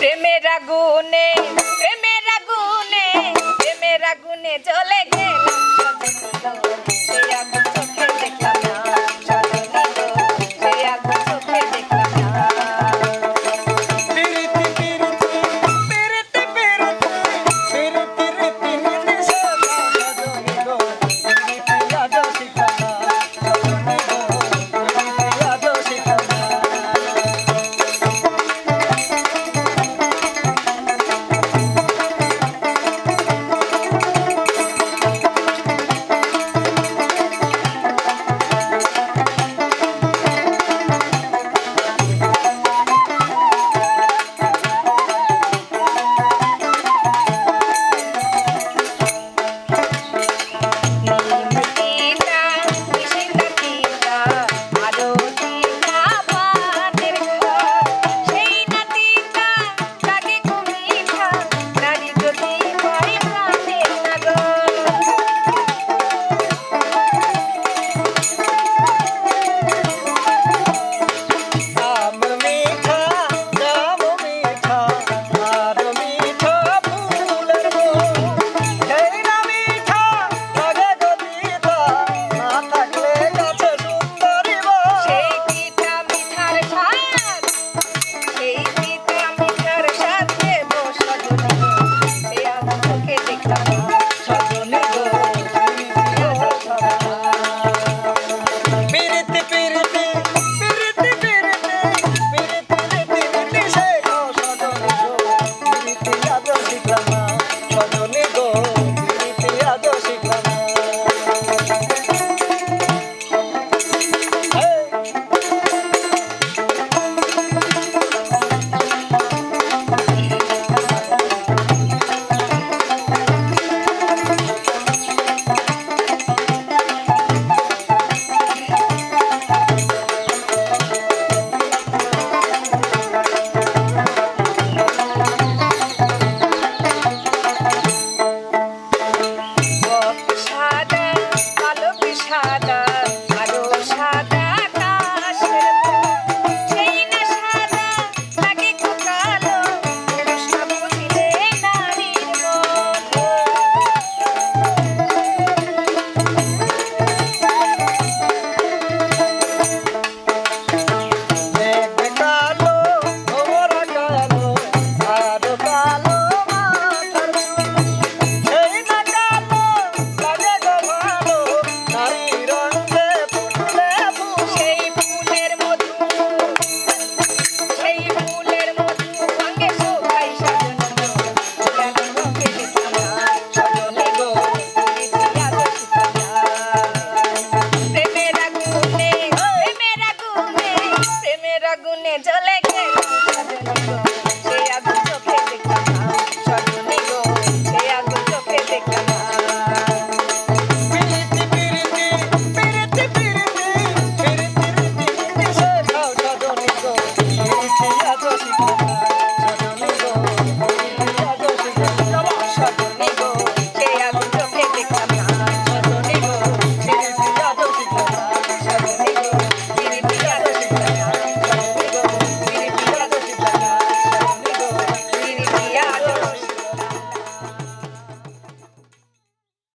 প্রেমের আগুনে প্রেমের আগুনে প্রেমের আগুনে জ্বলে গেলাম